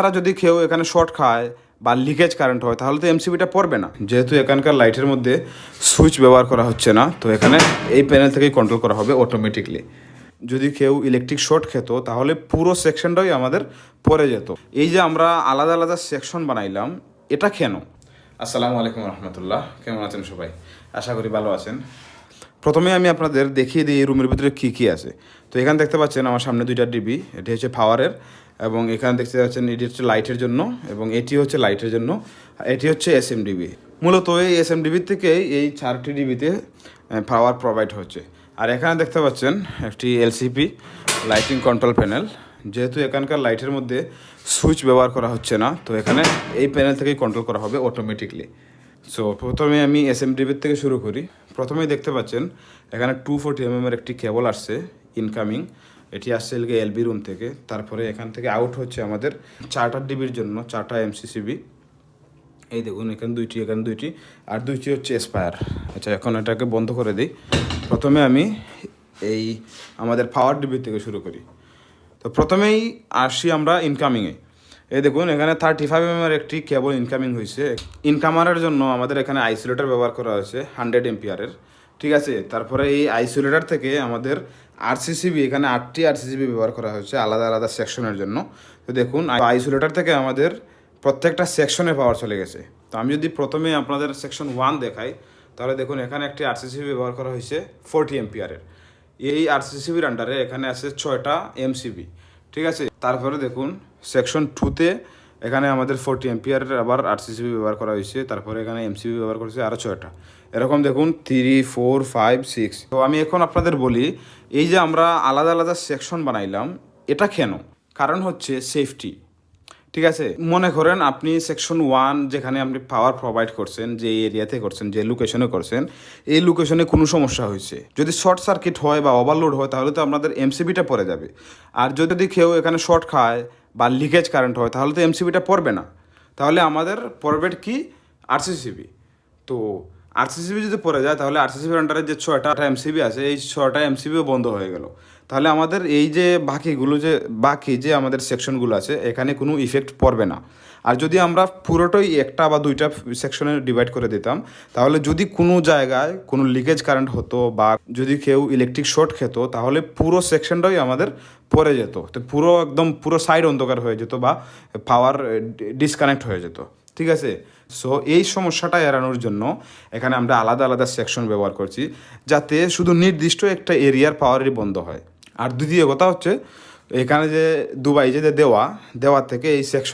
তারা যদি কেউ এখানে শর্ট খায় বা লিকেজ কারেন্ট হয়, তাহলে তো এমসিবিটা পড়বে না। যেহেতু এখানকার লাইটের মধ্যে সুইচ ব্যবহার করা হচ্ছে না, তো এখানে এই প্যানেল থেকেই কন্ট্রোল করা হবে অটোমেটিকলি যদি কেউ ইলেকট্রিক শর্ট খেত, তাহলে পুরো সেকশনটাই আমাদের পড়ে যেত। এই যে আমরা আলাদা আলাদা সেকশন বানাইলাম, এটা কেন? আসসালামু আলাইকুম রহমতুল্লাহ, কেমন আছেন সবাই? আশা করি ভালো আছেন। প্রথমে আমি আপনাদের দেখিয়ে দিই এই রুমের ভিতরে কী কী আছে। তো এখানে দেখতে পাচ্ছেন আমার সামনে দুইটা ডিবি এটি হচ্ছে পাওয়ারের এবং এখানে দেখতে পাচ্ছেন এটি হচ্ছে লাইটের জন্য এবং এটি হচ্ছে লাইটের জন্য। এটি হচ্ছে এস এম ডিবি মূলত এই এস এম ডিবির থেকেই এই চারটি ডিবিতে পাওয়ার প্রোভাইড হচ্ছে। আর এখানে দেখতে পাচ্ছেন একটি এলসিপি লাইটিং কন্ট্রোল প্যানেল যেহেতু এখানকার লাইটের মধ্যে সুইচ ব্যবহার করা হচ্ছে না, তো এখানে এই প্যানেল থেকেই কন্ট্রোল করা হবে অটোমেটিকলি সো প্রথমে আমি এস এম ডিবির থেকে শুরু করি। প্রথমেই দেখতে পাচ্ছেন, এখানে টু ফোর্টি এম এর একটি কেবল আসছে ইনকামিং এটি আসছে এলগে এলবি রুম থেকে। তারপরে এখান থেকে আউট হচ্ছে আমাদের চারটা ডিবির জন্য চারটা এমসিসিবি এই দেখুন, এখানে দুইটি এখানে দুইটি, আর দুইটি হচ্ছে এসপায়ার আচ্ছা এখন এটাকে বন্ধ করে দিই। প্রথমে আমি এই আমাদের পাওয়ার ডিবি থেকে শুরু করি। তো প্রথমেই আসি আমরা ইনকামিংয়ে এই দেখুন, এখানে থার্টি ফাইভ এর একটি কেবল ইনকামিং হয়েছে ইনকামারের জন্য আমাদের এখানে আইসোলেটর ব্যবহার করা হয়েছে হান্ড্রেড এমপিয়ারের ঠিক আছে? তারপরে এই আইসোলেটর থেকে আমাদের আরসিসিবি এখানে আটটি আরসিসিবি ব্যবহার করা হয়েছে আলাদা আলাদা সেকশনের জন্য। তো দেখুন আইসোলেটর থেকে আমাদের প্রত্যেকটা সেকশনে পাওয়ার চলে গেছে। তো আমি যদি প্রথমে আপনাদের সেকশন ওয়ান দেখাই, তাহলে দেখুন এখানে একটি আরসিসিবি ব্যবহার করা হয়েছে ফোরটি এমপিয়ারের এই আরসিসিবির আন্ডারে এখানে আছে ছয়টা এমসিবি ঠিক আছে? তারপরে দেখুন সেকশন টুতে এখানে আমাদের ফোরটি এমপিয়ারের আবার আরসিসিবি ব্যবহার করা হয়েছে, তারপরে এখানে এমসিবি ব্যবহার করেছে আরও ছয়টা। এরকম দেখুন থ্রি ফোর ফাইভ সিক্স তো আমি এখন আপনাদের বলি, এই যে আমরা আলাদা আলাদা সেকশন বানাইলাম, এটা কেন? কারণ হচ্ছে সেফটি ঠিক আছে? মনে করেন আপনি সেকশন ওয়ান যেখানে আপনি পাওয়ার প্রোভাইড করছেন, যে এরিয়াতে করছেন, যে লোকেশনে করছেন, এই লোকেশনে কোনো সমস্যা হয়েছে। যদি শর্ট সার্কিট হয় বা ওভারলোড হয়, তাহলে তো আপনাদের এমসিবিটা পড়ে যাবে। আর যদি কেউ এখানে শর্ট খায় বা লিকেজ কারেন্ট হয়, তাহলে তো এমসিবিটা পড়বে না। তাহলে আমাদের পড়বে কি? আরসিসিবি। তো আরসিসিবি যদি পড়ে যায়, তাহলে আরসিসিবির আন্ডারে যে ছয়টা এমসিবি আছে, এই ছয়টা এমসিবিও বন্ধ হয়ে গেল। তাহলে আমাদের এই যে বাকিগুলো যে, বাকি যে আমাদের সেকশনগুলো আছে, এখানে কোনো ইফেক্ট পড়বে না। আর যদি আমরা পুরোটাই একটা বা দুইটা সেকশনে ডিভাইড করে দিতাম, তাহলে যদি কোনো জায়গায় কোনো লিকেজ কারেন্ট হতো বা যদি কেউ ইলেকট্রিক শর্ট খেত, তাহলে পুরো সেকশনটাই আমাদের পড়ে যেত। তো পুরো একদম পুরো সাইড অন্ধকার হয়ে যেত বা পাওয়ার ডিসকানেক্ট হয়ে যেত। ঠিক আছে? সো এই সমস্যাটা এড়ানোর জন্য এখানে আমরা আলাদা আলাদা সেকশন ব্যবহার করছি, যাতে শুধু নির্দিষ্ট একটা এরিয়ার পাওয়ারই বন্ধ হয়। আর দ্বিতীয় কথা হচ্ছে, এখানে যে দুবাই যে দেওয়া দেওয়া থেকে এই সেকশন